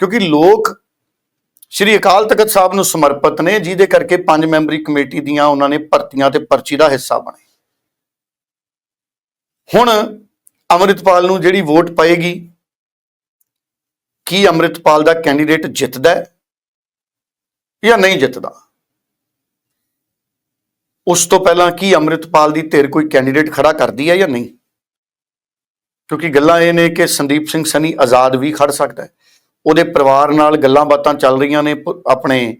ਕਿਉਂਕਿ ਲੋਕ ਸ਼੍ਰੀ ਅਕਾਲ ਤਖਤ ਸਾਹਿਬ ਨੂੰ ਸਮਰਪਿਤ ਨੇ, ਜਿਹਦੇ ਕਰਕੇ ਪੰਜ ਮੈਂਬਰੀ ਕਮੇਟੀ ਦੀਆਂ ਉਹਨਾਂ ਨੇ ਭਰਤੀਆਂ ਤੇ ਪਰਚੀ ਦਾ ਹਿੱਸਾ ਬਣੇ ਹੁਣ ਅੰਮ੍ਰਿਤਪਾਲ ਨੂੰ ਜਿਹੜੀ ਵੋਟ ਪਏਗੀ, ਕੀ ਅੰਮ੍ਰਿਤਪਾਲ ਦਾ ਕੈਂਡੀਡੇਟ ਜਿੱਤਦਾ ਹੈ ਜਾਂ ਨਹੀਂ ਜਿੱਤਦਾ? ਉਸ ਤੋਂ ਪਹਿਲਾਂ ਕੀ ਅੰਮ੍ਰਿਤਪਾਲ ਦੀ ਧਿਰ ਕੋਈ ਕੈਂਡੀਡੇਟ ਖੜਾ ਕਰਦੀ ਹੈ ਜਾਂ ਨਹੀਂ? ਕਿਉਂਕਿ ਗੱਲਾਂ ਇਹ ਨੇ ਕਿ ਸੰਦੀਪ ਸਿੰਘ ਸਨੀ ਆਜ਼ਾਦ ਵੀ ਖੜ ਸਕਦਾ ਹੈ। ਉਹਦੇ ਪਰਿਵਾਰ ਨਾਲ ਗੱਲਾਂ ਬਾਤਾਂ ਚੱਲ ਰਹੀਆਂ ਨੇ ਆਪਣੇ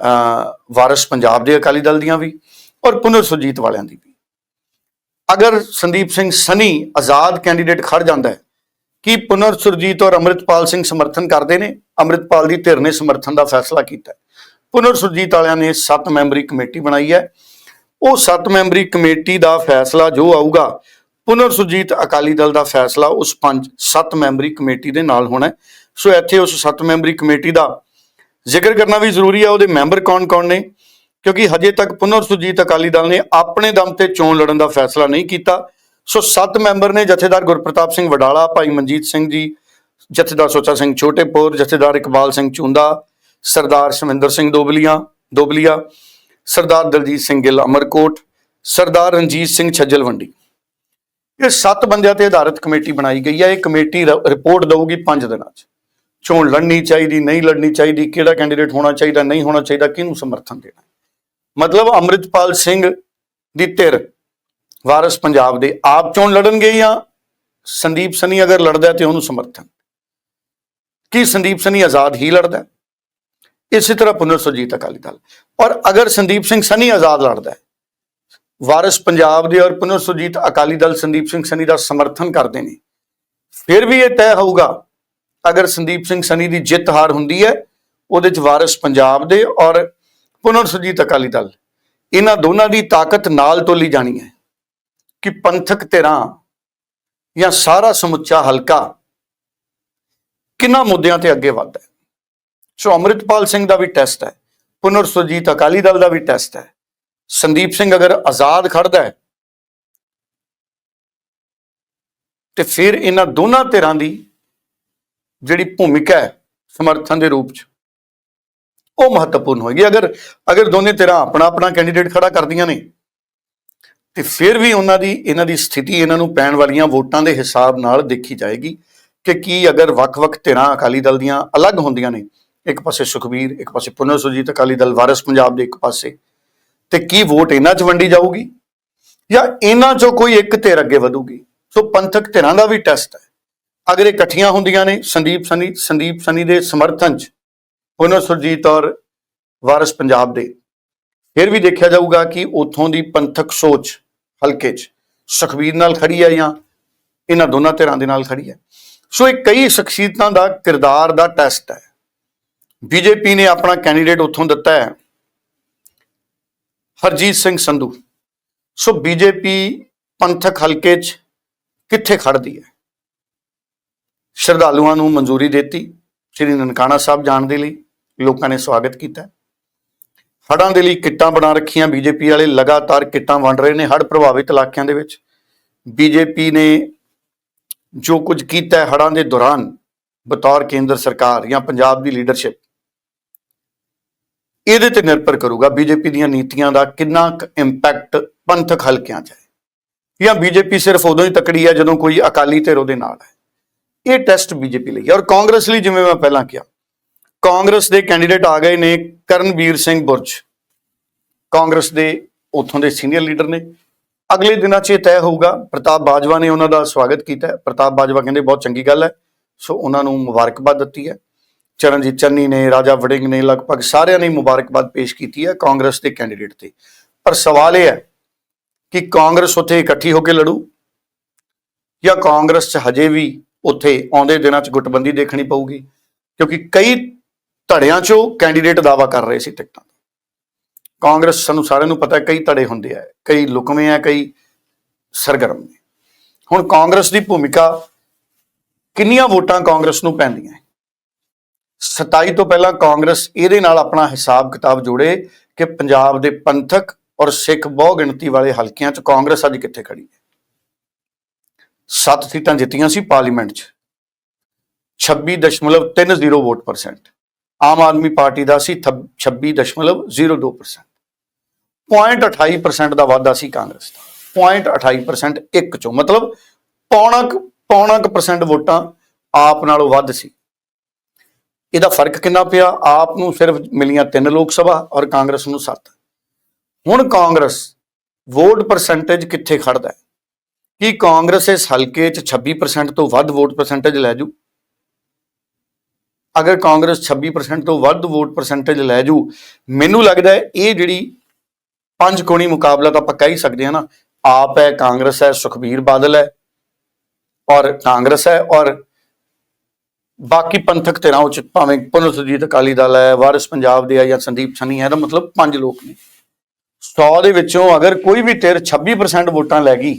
ਅਹ, ਵਾਰਿਸ ਪੰਜਾਬ ਦੇ ਅਕਾਲੀ ਦਲ ਦੀਆਂ ਵੀ ਔਰ ਪੁਨਰ ਸੁਰਜੀਤ ਵਾਲਿਆਂ ਦੀ ਵੀ। ਅਗਰ ਸੰਦੀਪ ਸਿੰਘ ਸਨੀ ਆਜ਼ਾਦ ਕੈਂਡੀਡੇਟ ਖੜ ਜਾਂਦਾ ਹੈ ਕੀ ਪੁਨਰ ਸੁਰਜੀਤ ਔਰ ਅੰਮ੍ਰਿਤਪਾਲ ਸਿੰਘ ਸਮਰਥਨ ਕਰਦੇ ਨੇ? ਅੰਮ੍ਰਿਤਪਾਲ ਦੀ ਧਿਰ ਨੇ ਸਮਰਥਨ ਦਾ ਫੈਸਲਾ ਕੀਤਾ ਪੁਨਰ ਸੁਰਜੀਤ ਵਾਲਿਆਂ ਨੇ 7 ਮੈਂਬਰੀ ਕਮੇਟੀ ਬਣਾਈ ਹੈ। ਉਹ 7 ਮੈਂਬਰੀ ਕਮੇਟੀ ਦਾ ਫੈਸਲਾ ਜੋ ਆਊਗਾ, ਪੁਨਰ ਸੁਰਜੀਤ ਅਕਾਲੀ ਦਲ ਦਾ ਫੈਸਲਾ ਉਸ 5 7 ਮੈਂਬਰੀ ਕਮੇਟੀ ਦੇ ਨਾਲ ਹੋਣਾ ਸੋ ਇੱਥੇ ਉਸ 7 ਮੈਂਬਰੀ ਕਮੇਟੀ ਦਾ ਜ਼ਿਕਰ ਕਰਨਾ ਵੀ ਜ਼ਰੂਰੀ ਹੈ, ਉਹਦੇ ਮੈਂਬਰ ਕੌਣ-ਕੌਣ ਨੇ? ਕਿਉਂਕਿ ਹਜੇ ਤੱਕ ਪੁਨਰ ਸੁਰਜੀਤ ਅਕਾਲੀ ਦਲ ਨੇ ਆਪਣੇ ਦਮ ਤੇ ਚੋਣ ਲੜਨ ਦਾ ਫੈਸਲਾ ਨਹੀਂ ਕੀਤਾ। ਸੋ 7 ਮੈਂਬਰ ਨੇ ਜਥੇਦਾਰ ਗੁਰਪ੍ਰਤਾਪ ਸਿੰਘ ਵਡਾਲਾ, ਭਾਈ ਮਨਜੀਤ ਸਿੰਘ ਜੀ, ਜਥੇਦਾਰ ਸੋਚਾ ਸਿੰਘ ਛੋਟੇਪੁਰ, ਜਥੇਦਾਰ ਇਕਬਾਲ ਸਿੰਘ ਚੁੰਦਾ, ਸਰਦਾਰ ਸ਼ਮਿੰਦਰ ਸਿੰਘ ਦੋਬਲੀਆਂ, ਦੋਬਲੀਆ ਸਰਦਾਰ ਦਲਜੀਤ ਸਿੰਘ ਗਿੱਲ ਅਮਰਕੋਟ, ਸਰਦਾਰ ਰਣਜੀਤ ਸਿੰਘ ਛੱਜਲਵੰਡੀ। ਇਹ ਸੱਤ ਬੰਦਿਆਂ ਤੇ ਆਧਾਰਿਤ ਕਮੇਟੀ ਬਣਾਈ ਗਈ ਹੈ। ਇਹ ਕਮੇਟੀ ਰ- ਰਿਪੋਰਟ ਦਊਗੀ 5 ਦਿਨਾਂ 'ਚ। ਚੋਣ ਲੜਨੀ ਚਾਹੀਦੀ, ਨਹੀਂ ਲੜਨੀ ਚਾਹੀਦੀ, ਕਿਹੜਾ ਕੈਂਡੀਡੇਟ ਹੋਣਾ ਚਾਹੀਦਾ, ਨਹੀਂ ਹੋਣਾ ਚਾਹੀਦਾ, ਕਿਹਨੂੰ ਸਮਰਥਨ ਦੇਣਾ? ਮਤਲਬ ਅੰਮ੍ਰਿਤਪਾਲ ਸਿੰਘ ਦੀ ਧਿਰ, ਵਾਰਿਸ ਪੰਜਾਬ ਦੇ ਆਪ ਚੋਣ ਲੜਨਗੇ ਜਾਂ ਸੰਦੀਪ ਸਨੀ ਅਗਰ ਲੜਦਾ ਹੈ ਤੇ ਉਹਨੂੰ ਸਮਰਥਨ? ਕੀ ਸੰਦੀਪ ਸਨੀ ਆਜ਼ਾਦ ਹੀ ਲੜਦਾ ਇਸੇ ਤਰ੍ਹਾਂ ਪੁਨਰ ਸੁਰਜੀਤ ਅਕਾਲੀ ਦਲ। ਔਰ ਅਗਰ ਸੰਦੀਪ ਸਿੰਘ ਸਨੀ ਆਜ਼ਾਦ ਲੜਦਾ ਹੈ, ਵਾਰਿਸ ਪੰਜਾਬ ਦੇ ਔਰ ਪੁਨਰ ਸੁਰਜੀਤ ਅਕਾਲੀ ਦਲ ਸੰਦੀਪ ਸਿੰਘ ਸਨੀ ਦਾ ਸਮਰਥਨ ਕਰਦੇ ਨੇ, ਫਿਰ ਵੀ ਇਹ ਤੈਅ ਹੋਊਗਾ, ਅਗਰ ਸੰਦੀਪ ਸਿੰਘ ਸਨੀ ਦੀ ਜਿੱਤ ਹਾਰ ਹੁੰਦੀ ਹੈ, ਉਹਦੇ ਚ ਵਾਰਿਸ ਪੰਜਾਬ ਦੇ ਔਰ ਪੁਨਰ ਸੁਰਜੀਤ ਅਕਾਲੀ ਦਲ। ਇਹਨਾਂ ਦੋਨਾਂ ਦੀ ਤਾਕਤ ਨਾਲ ਤੋਲੀ ਜਾਣੀ ਹੈ ਕਿ ਪੰਥਕ ਧਿਰਾਂ ਜਾਂ ਸਾਰਾ ਸਮੁੱਚਾ ਹਲਕਾ ਕਿੰਨਾ ਮੁੱਦਿਆਂ ਤੇ ਅੱਗੇ ਵੱਧਦਾ ਸੋ ਅੰਮ੍ਰਿਤਪਾਲ ਸਿੰਘ ਦਾ ਵੀ ਟੈਸਟ ਹੈ, ਪੁਨਰ ਸੁਰਜੀਤ ਅਕਾਲੀ ਦਲ ਦਾ ਵੀ ਟੈਸਟ ਹੈ। ਸੰਦੀਪ ਸਿੰਘ ਅਗਰ ਆਜ਼ਾਦ ਖੜਦਾ ਹੈ, ਤੇ ਫਿਰ ਇਹਨਾਂ ਦੋਨਾਂ ਧਿਰਾਂ ਦੀ ਜਿਹੜੀ ਭੂਮਿਕਾ ਹੈ ਸਮਰਥਨ ਦੇ ਰੂਪ ਚ, ਉਹ ਮਹੱਤਵਪੂਰਨ ਹੋਏਗੀ। ਅਗਰ ਅਗਰ ਦੋਨੇ ਧਿਰਾਂ ਆਪਣਾ ਆਪਣਾ ਕੈਂਡੀਡੇਟ ਖੜਾ ਕਰਦੀਆਂ ਨੇ, ਤੇ ਫਿਰ ਵੀ ਉਹਨਾਂ ਦੀ, ਇਹਨਾਂ ਦੀ ਸਥਿਤੀ ਇਹਨਾਂ ਨੂੰ ਪੈਣ ਵਾਲੀਆਂ ਵੋਟਾਂ ਦੇ ਹਿਸਾਬ ਨਾਲ ਦੇਖੀ ਜਾਏਗੀ ਕਿ ਕੀ ਅਗਰ ਵੱਖ-ਵੱਖ ਧਿਰਾਂ ਅਕਾਲੀ ਦਲ ਦੀਆਂ ਅਲੱਗ ਹੁੰਦੀਆਂ ਨੇ ਇੱਕ ਪਾਸੇ ਸੁਖਬੀਰ, ਇੱਕ ਪਾਸੇ ਪੁਨਰ ਸੁਰਜੀਤ ਅਕਾਲੀ ਦਲ, ਵਾਰਿਸ ਪੰਜਾਬ ਦੇ ਇੱਕ ਪਾਸੇ। ਤੇ ਕੀ ਵੋਟ ਇਹਨਾਂ 'ਚ ਵੰਡੀ ਜਾਊਗੀ? ਜਾਂ ਇਹਨਾਂ 'ਚੋਂ ਕੋਈ ਇੱਕ ਧਿਰ ਅੱਗੇ ਵਧੂਗੀ? ਸੋ ਪੰਥਕ ਧਿਰਾਂ ਦਾ ਵੀ ਟੈਸਟ ਹੈ। ਅਗਰ ਇਹ ਇਕੱਠੀਆਂ ਹੁੰਦੀਆਂ ਨੇ, ਸੰਦੀਪ ਸਨੀ ਸੰਦੀਪ ਸਨੀ ਦੇ ਸਮਰਥਨ 'ਚ, ਪੁਨਰ ਸੁਰਜੀਤ ਔਰ ਵਾਰਿਸ ਪੰਜਾਬ ਦੇ। ਫਿਰ ਵੀ ਦੇਖਿਆ ਜਾਊਗਾ ਕਿ ਉਥੋਂ ਦੀ ਪੰਥਕ ਸੋਚ ਹਲਕੇ 'ਚ ਸੁਖਬੀਰ ਨਾਲ ਖੜੀ ਹੈ ਜਾਂ ਇਹਨਾਂ ਦੋਨਾਂ ਧਿਰਾਂ ਦੇ ਨਾਲ ਖੜੀ ਹੈ। ਸੋ ਇਹ ਕਈ ਸ਼ਖਸੀਅਤਾਂ ਦਾ, ਕਿਰਦਾਰ ਦਾ ਟੈਸਟ ਹੈ। ਬੀਜੇਪੀ ਨੇ ਆਪਣਾ ਕੈਂਡੀਡੇਟ ਉੱਥੋਂ ਦਿੱਤਾ ਹੈ। ਹਰਜੀਤ ਸਿੰਘ ਸੰਧੂ। ਸੋ ਬੀਜੇਪੀ ਪੰਥਕ ਹਲਕੇ 'ਚ ਕਿੱਥੇ ਖੜਦੀ ਹੈ? ਸ਼ਰਧਾਲੂਆਂ ਨੂੰ ਮਨਜ਼ੂਰੀ ਦਿੱਤੀ ਸ੍ਰੀ ਨਨਕਾਣਾ ਸਾਹਿਬ ਜਾਣ ਦੇ ਲਈ, ਲੋਕਾਂ ਨੇ ਸਵਾਗਤ ਕੀਤਾ। ਹੜ੍ਹਾਂ ਦੇ ਲਈ ਕਿੱਟਾਂ ਬਣਾ ਰੱਖੀਆਂ, ਬੀਜੇਪੀ ਵਾਲੇ ਲਗਾਤਾਰ ਕਿੱਟਾਂ ਵੰਡ ਰਹੇ ਨੇ ਹੜ੍ਹ ਪ੍ਰਭਾਵਿਤ ਇਲਾਕਿਆਂ ਦੇ ਵਿੱਚ। ਬੀਜੇਪੀ ਨੇ ਜੋ ਕੁਝ ਕੀਤਾ ਹੈ ਹੜ੍ਹਾਂ ਦੇ ਦੌਰਾਨ, ਬਤੌਰ ਕੇਂਦਰ ਸਰਕਾਰ ਜਾਂ ਪੰਜਾਬ ਦੀ ਲੀਡਰਸ਼ਿਪ ਇਹਦੇ ਤੇ ਨਿਰਭਰ ਕਰੂਗਾ ਬੀਜੇਪੀ ਦੀਆਂ ਨੀਤੀਆਂ ਦਾ ਕਿੰਨਾ ਇੰਪੈਕਟ ਪੰਥਕ ਹਲਕਿਆਂ 'ਚ ਹੈ। ਜਾਂ ਬੀਜੇਪੀ ਸਿਰਫ ਉਦੋਂ ਹੀ ਤਕੜੀ ਹੈ ਜਦੋਂ ਕੋਈ ਅਕਾਲੀ ਧਿਰ ਉਹਦੇ ਨਾਲ ਹੈ। ਇਹ ਟੈਸਟ ਬੀਜੇਪੀ ਲਈ ਹੈ। ਔਰ ਕਾਂਗਰਸ ਲਈ ਜਿਵੇਂ ਮੈਂ ਪਹਿਲਾਂ ਕਿਹਾ, ਕਾਂਗਰਸ ਦੇ ਕੈਂਡੀਡੇਟ ਆ ਗਏ ਨੇ ਕਰਨਵੀਰ ਸਿੰਘ ਬੁਰਜ। ਕਾਂਗਰਸ ਦੇ ਉੱਥੋਂ ਦੇ ਸੀਨੀਅਰ ਲੀਡਰ ਨੇ। ਅਗਲੇ ਦਿਨਾਂ 'ਚ ਇਹ ਤੈਅ ਹੋਊਗਾ। ਪ੍ਰਤਾਪ ਬਾਜਵਾ ਨੇ ਉਹਨਾਂ ਦਾ ਸਵਾਗਤ ਕੀਤਾ ਪ੍ਰਤਾਪ ਬਾਜਵਾ ਕਹਿੰਦੇ, ਬਹੁਤ ਚੰਗੀ ਗੱਲ ਹੈ। ਸੋ ਉਹਨਾਂ ਨੂੰ ਮੁਬਾਰਕਬਾਦ ਦਿੱਤੀ ਹੈ। ਚਰਨਜੀਤ ਚੰਨੀ ਨੇ, ਰਾਜਾ ਵੜਿੰਗ ਨੇ ਲਗਭਗ ਸਾਰਿਆਂ ਨੇ ਮੁਬਾਰਕਬਾਦ ਪੇਸ਼ ਕੀਤੀ ਹੈ ਕਾਂਗਰਸ ਦੇ ਕੈਂਡੀਡੇਟ ਤੇ। ਪਰ ਸਵਾਲ ਇਹ ਹੈ ਕਿ ਕਾਂਗਰਸ ਉੱਥੇ ਇਕੱਠੀ ਹੋ ਕੇ ਲੜੂ ਜਾਂ ਕਾਂਗਰਸ 'ਚ ਹਜੇ ਵੀ ਉੱਥੇ ਆਉਂਦੇ ਦਿਨਾਂ 'ਚ ਗੁੱਟਬੰਦੀ ਦੇਖਣੀ ਪਊਗੀ? ਕਿਉਂਕਿ ਕਈ ਧੜਿਆਂ 'ਚੋਂ ਕੈਂਡੀਡੇਟ ਦਾਵਾ ਕਰ ਰਹੇ ਸੀ ਟਿਕਟਾਂ ਦਾ ਕਾਂਗਰਸ ਸਾਨੂੰ ਸਾਰਿਆਂ ਨੂੰ ਪਤਾ ਕਈ ਧੜੇ ਹੁੰਦੇ ਆ, ਕਈ ਲੁਕਵੇਂ ਆ, ਕਈ ਸਰਗਰਮ ਨੇ। ਹੁਣ ਕਾਂਗਰਸ ਦੀ ਭੂਮਿਕਾ ਕਿੰਨੀਆਂ ਵੋਟਾਂ ਕਾਂਗਰਸ ਨੂੰ ਪੈਂਦੀਆਂ? 27 ਤੋਂ ਪਹਿਲਾਂ ਕਾਂਗਰਸ ਇਹਦੇ ਨਾਲ ਆਪਣਾ ਹਿਸਾਬ ਕਿਤਾਬ ਜੋੜੇ ਕਿ ਪੰਜਾਬ ਦੇ ਪੰਥਕ ਔਰ ਸਿੱਖ ਬਹੁ ਗਿਣਤੀ ਵਾਲੇ ਹਲਕਿਆਂ 'ਚ ਕਾਂਗਰਸ ਅੱਜ ਕਿੱਥੇ ਖੜੀ ਹੈ? ਸੱਤ ਸੀਟਾਂ ਜਿੱਤੀਆਂ ਸੀ ਪਾਰਲੀਮੈਂਟ 'ਚ। 26.30 vote percent Aam Aadmi party ਦਾ ਸੀ 26.02% 0.28% ਦਾ ਵਾਧਾ ਸੀ ਕਾਂਗਰਸ ਦਾ। 0.28% ਇੱਕ ਚੋਂ। ਮਤਲਬ ਪੌਣਾ ਕੁ- ਪੌਣਾ ਕੁ percent ਵੋਟਾਂ ਆਪ ਨਾਲੋਂ ਵੱਧ ਸੀ। ਇਹਦਾ ਫ਼ਰਕ ਕਿੰਨਾ ਪਿਆ? ਆਪ ਨੂੰ ਸਿਰਫ ਮਿਲੀਆਂ ਤਿੰਨ ਲੋਕ ਸਭਾ ਔਰ ਕਾਂਗਰਸ ਨੂੰ 7 ਹੁਣ ਕਾਂਗਰਸ ਵੋਟ ਪਰਸੈਂਟੇਜ ਕਿੱਥੇ ਖੜਦਾ ਹੈ? ਕੀ ਕਾਂਗਰਸ ਇਸ ਹਲਕੇ 'ਚ 26% ਤੋਂ ਵੱਧ ਵੋਟ ਪਰਸੈਂਟੇਜ ਲੈ ਜੂ? ਅਗਰ ਕਾਂਗਰਸ 26% ਤੋਂ ਵੱਧ ਵੋਟ ਪਰਸੈਂਟੇਜ ਲੈ ਜੂ, ਮੈਨੂੰ ਲੱਗਦਾ ਹੈ ਇਹ ਜਿਹੜੀ ਪੰਜ ਕੋਣੀ ਮੁਕਾਬਲਾ ਤਾਂ ਆਪਾਂ ਕਹਿ ਹੀ ਸਕਦੇ ਹਾਂ ਨਾ। ਆਪ ਹੈ, ਕਾਂਗਰਸ ਹੈ, ਸੁਖਬੀਰ ਬਾਦਲ ਹੈ ਔਰ ਕਾਂਗਰਸ ਹੈ ਔਰ ਬਾਕੀ ਪੰਥਕ ਧਿਰਾਂ ਉੱਚ ਭਾਵੇਂ ਪੁਨਰਸਜੀਤ ਅਕਾਲੀ ਦਲ ਹੈ, ਵਾਰਿਸ ਪੰਜਾਬ ਦੇ ਆ ਜਾਂ ਸੰਦੀਪ ਸੰਨੀ ਹੈ, ਇਹਦਾ ਮਤਲਬ ਪੰਜ ਲੋਕ ਨੇ। 100 ਦੇ ਵਿੱਚੋਂ ਅਗਰ ਕੋਈ ਵੀ ਧਿਰ 26% ਵੋਟਾਂ ਲੈ ਗਈ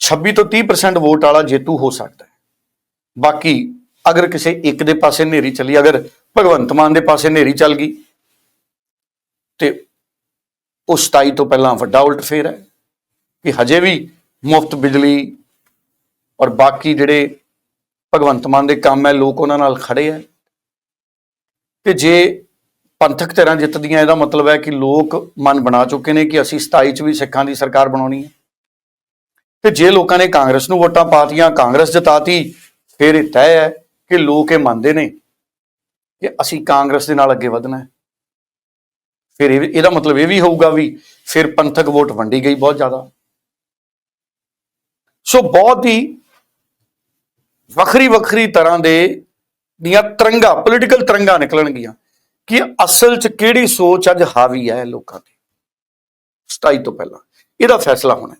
26 ਤੋਂ 30% ਵੋਟ ਵਾਲਾ ਜੇਤੂ ਹੋ ਸਕਦਾ ਹੈ। ਬਾਕੀ ਅਗਰ ਕਿਸੇ ਇੱਕ ਦੇ ਪਾਸੇ ਨੇਰੀ ਚੱਲੀ, ਅਗਰ ਭਗਵੰਤ ਮਾਨ ਦੇ ਪਾਸੇ ਨੇਰੀ ਚੱਲ ਗਈ, ਤੇ ਉਹ 27 ਤੋਂ ਪਹਿਲਾਂ ਵੱਡਾ ਉਲਟ ਫੇਰ ਹੈ ਕਿ ਹਜੇ ਵੀ ਮੁਫਤ ਬਿਜਲੀ ਔਰ ਬਾਕੀ ਜਿਹੜੇ ਭਗਵੰਤ ਮਾਨ ਦੇ ਕੰਮ ਹੈ, ਲੋਕ ਉਹਨਾਂ ਨਾਲ ਖੜੇ ਹੈ। ਤੇ ਜੇ ਪੰਥਕ ਧਿਰਾਂ ਜਿੱਤਦੀਆਂ, ਇਹਦਾ ਮਤਲਬ ਹੈ ਕਿ ਲੋਕ ਮਨ ਬਣਾ ਚੁੱਕੇ ਨੇ ਕਿ ਅਸੀਂ 27 ਚ ਵੀ ਸਿੱਖਾਂ ਦੀ ਸਰਕਾਰ ਬਣਾਉਣੀ ਹੈ। ਤੇ ਜੇ ਲੋਕਾਂ ਨੇ ਕਾਂਗਰਸ ਨੂੰ ਵੋਟਾਂ ਪਾਤੀਆਂ, ਕਾਂਗਰਸ ਜਿਤਾਤੀ, ਫਿਰ ਇਹ ਤੈਅ ਹੈ ਕਿ ਲੋਕ ਇਹ ਮੰਨਦੇ ਨੇ ਕਿ ਅਸੀਂ ਕਾਂਗਰਸ ਦੇ ਨਾਲ ਅੱਗੇ ਵਧਣਾ ਹੈ। ਫਿਰ ਇਹ ਵੀ- ਇਹਦਾ ਮਤਲਬ ਇਹ ਵੀ ਹੋਊਗਾ ਵੀ ਫਿਰ ਪੰਥਕ ਵੋਟ ਵੰਡੀ ਗਈ ਬਹੁਤ ਜ਼ਿਆਦਾ। ਸੋ ਬਹੁਤ ਹੀ ਵੱਖਰੀ ਵੱਖਰੀ ਤਰ੍ਹਾਂ ਦੇ ਦੀਆਂ ਤਰੰਗਾ ਪੋਲੀਟੀਕਲ ਤਰੰਗਾ ਨਿਕਲਣਗੀਆਂ ਕਿ ਅਸਲ 'ਚ ਕਿਹੜੀ ਸੋਚ ਅੱਜ ਹਾਵੀ ਹੈ ਲੋਕਾਂ ਦੀ। 27 ਤੋਂ ਪਹਿਲਾਂ, ਇਹਦਾ ਫੈਸਲਾ ਹੋਣਾ ਹੈ।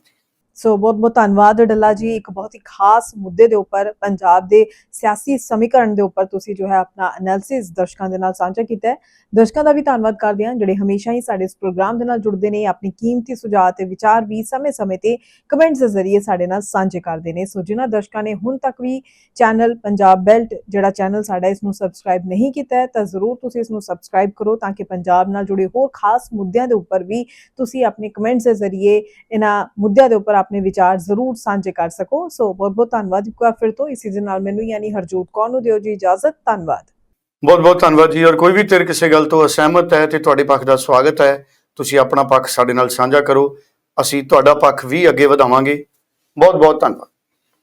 ਸੋ ਬਹੁਤ ਬਹੁਤ ਧੰਨਵਾਦ ਡੱਲਾ ਜੀ, ਇੱਕ ਬਹੁਤ ਹੀ ਖਾਸ ਮੁੱਦੇ ਦੇ ਉੱਪਰ ਪੰਜਾਬ ਦੇ ਸਿਆਸੀ ਸਮੀਕਰਨ ਦੇ ਉੱਪਰ ਤੁਸੀਂ ਜੋ ਹੈ ਆਪਣਾ ਐਨਾਲਿਸਿਸ ਦਰਸ਼ਕਾਂ ਦੇ ਨਾਲ ਸਾਂਝਾ ਕੀਤਾ ਹੈ। ਦਰਸ਼ਕਾਂ ਦਾ ਵੀ ਧੰਨਵਾਦ ਕਰਦੇ ਹਾਂ, ਜਿਹੜੇ ਹਮੇਸ਼ਾ ਹੀ ਸਾਡੇ ਇਸ ਪ੍ਰੋਗਰਾਮ ਦੇ ਨਾਲ ਜੁੜਦੇ ਨੇ, ਆਪਣੀ ਕੀਮਤੀ ਸੁਝਾਅ ਤੇ ਵਿਚਾਰ ਵੀ ਸਮੇਂ-ਸਮੇਂ ਤੇ ਕਮੈਂਟਸ ਦੇ ਜ਼ਰੀਏ ਸਾਡੇ ਨਾਲ ਸਾਂਝੇ ਕਰਦੇ ਨੇ। ਸੋ ਜਿਨ੍ਹਾਂ ਦਰਸ਼ਕਾਂ ਨੇ ਹੁਣ ਤੱਕ ਵੀ ਚੈਨਲ ਪੰਜਾਬ ਬੈਲਟ, ਜਿਹੜਾ ਚੈਨਲ ਸਾਡਾ ਇਸ ਨੂੰ ਸਬਸਕ੍ਰਾਈਬ ਨਹੀਂ ਕੀਤਾ ਹੈ, ਤਾਂ ਜ਼ਰੂਰ ਤੁਸੀਂ ਇਸ ਨੂੰ ਸਬਸਕ੍ਰਾਈਬ ਕਰੋ ਤਾਂ ਕਿ ਪੰਜਾਬ ਨਾਲ ਜੁੜੇ ਹੋਰ ਖਾਸ ਮੁੱਦਿਆਂ ਦੇ ਉੱਪਰ ਵੀ ਤੁਸੀਂ ਆਪਣੇ ਕਮੈਂਟਸ ਦੇ ਜ਼ਰੀਏ ਇਹਨਾਂ ਮੁੱਦਿਆਂ ਦੇ ਉੱਪਰ ਆਪਣੇ ਵਿਚਾਰ ਜ਼ਰੂਰ ਸਾਂਝੇ ਕਰ ਸਕੋ। ਸੋ ਬਹੁਤ ਬਹੁਤ ਧੰਨਵਾਦ ਇੱਕ ਵਾਰ ਫਿਰ ਤੋਂ। ਇਸੇ ਦੇ ਨਾਲ ਮੈਨੂੰ ਯਾਨੀ ਹਰਜੋਤ ਕੌਰ ਨੂੰ ਦਿਓ ਜੀ ਇਜਾਜ਼ਤ, ਧੰਨਵਾਦ। ਬਹੁਤ ਬਹੁਤ ਧੰਨਵਾਦ ਜੀ, ਔਰ ਕੋਈ ਵੀ ਤੇਰੇ ਕਿਸੇ ਗੱਲ ਤੋਂ ਅਸਹਿਮਤ ਹੈ ਤੇ ਤੁਹਾਡੇ ਪੱਖ ਦਾ ਸਵਾਗਤ ਹੈ, ਤੁਸੀਂ ਆਪਣਾ ਪੱਖ ਸਾਡੇ ਨਾਲ ਸਾਂਝਾ ਕਰੋ, ਅਸੀਂ ਤੁਹਾਡਾ ਪੱਖ ਵੀ ਅੱਗੇ ਵਧਾਵਾਂਗੇ। ਬਹੁਤ ਬਹੁਤ ਧੰਨਵਾਦ।